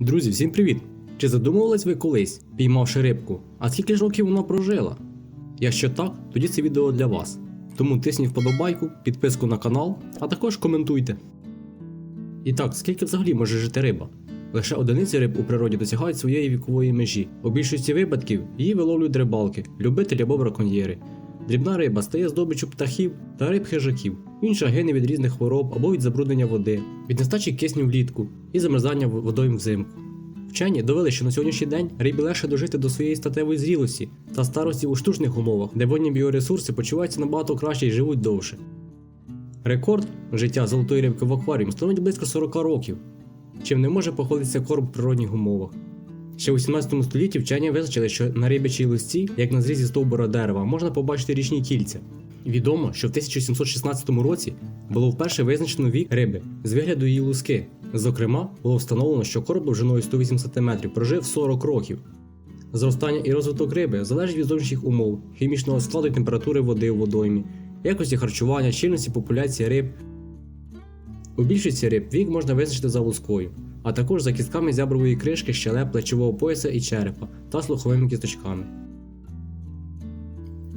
Друзі, всім привіт! Чи задумувались ви колись, піймавши рибку, а скільки ж років вона прожила? Якщо так, тоді це відео для вас. Тому тисніть вподобайку, підписку на канал, а також коментуйте. І так, скільки взагалі може жити риба? Лише одиниці риб у природі досягають своєї вікової межі. У більшості випадків її виловлюють рибалки, любителі або браконьєри. Дрібна риба стає здобиччю птахів та риб хижаків. Інша гине від різних хвороб або від забруднення води, від нестачі кисню влітку і замерзання в- водойм взимку. Вчені довели, що на сьогоднішній день рибі легше дожити до своєї статевої зрілості та старості у штучних умовах, де водні біоресурси почуваються набагато краще і живуть довше. Рекорд життя золотої рибки в акваріумі становить близько 40 років, чим не може похвалитися корм в природних умовах. Ще у 17 столітті вчені визначили, що на рибячій листі, як на зрізі стовбура дерева, можна побачити річні кільця. Відомо, що в 1716 році було вперше визначено вік риби з вигляду її луски. Зокрема, було встановлено, що короб довжиною 108 см прожив 40 років. Зростання і розвиток риби залежить від зовнішніх умов, хімічного складу і температури води у водоймі, якості харчування, щільності популяції риб. У більшості риб вік можна визначити за лускою, а також за кістками зябрової кришки, щелеп, плечового пояса і черепа та слуховими кісточками.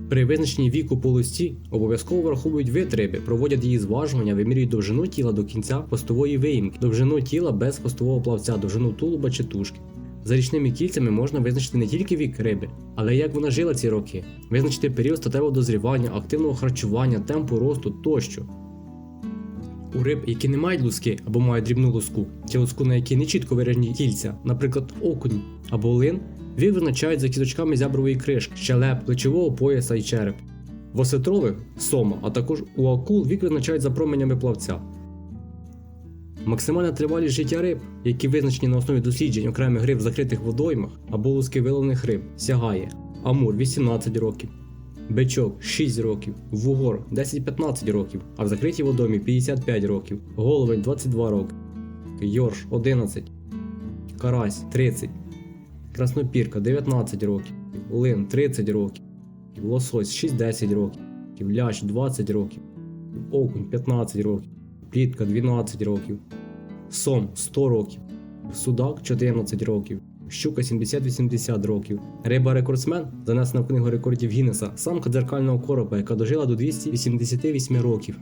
При визначенні віку по листі обов'язково враховують вид риби, проводять її зважування, вимірюють довжину тіла до кінця хвостової виїмки, довжину тіла без хвостового плавця, довжину тулуба чи тушки. За річними кільцями можна визначити не тільки вік риби, але й як вона жила ці роки, визначити період статевого дозрівання, активного харчування, темпу росту тощо. У риб, які не мають луски або мають дрібну луску, чи луску, на якій не чітко виражені кільця, наприклад, окунь або лин, вік визначають за кісточками зябрової кришки, щелеп, плечового пояса і череп. В осетрових сома, а також у акул вік визначають за променями плавця. Максимальна тривалість життя риб, які визначені на основі досліджень окремих риб в закритих водоймах або луски виловлених риб, сягає Амур 18 років, Бичок 6 років, Вугор 10-15 років, а в закритій водоймі 55 років, Головень 22 роки, Йорш 11, Карась 30, Краснопірка 19 років, Лин 30 років, Лосось 6-10 років, Лящ 20 років, Окунь 15 років, Плітка 12 років, Сом 100 років, Судак 14 років, Щука 70-80 років. Риба рекордсмен занесена в книгу рекордів Гіннеса, самка дзеркального коропа, яка дожила до 288 років.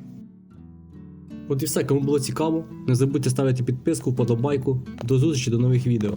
От і все, кому було цікаво, не забудьте ставити підписку, вподобайку. До зустрічі до нових відео.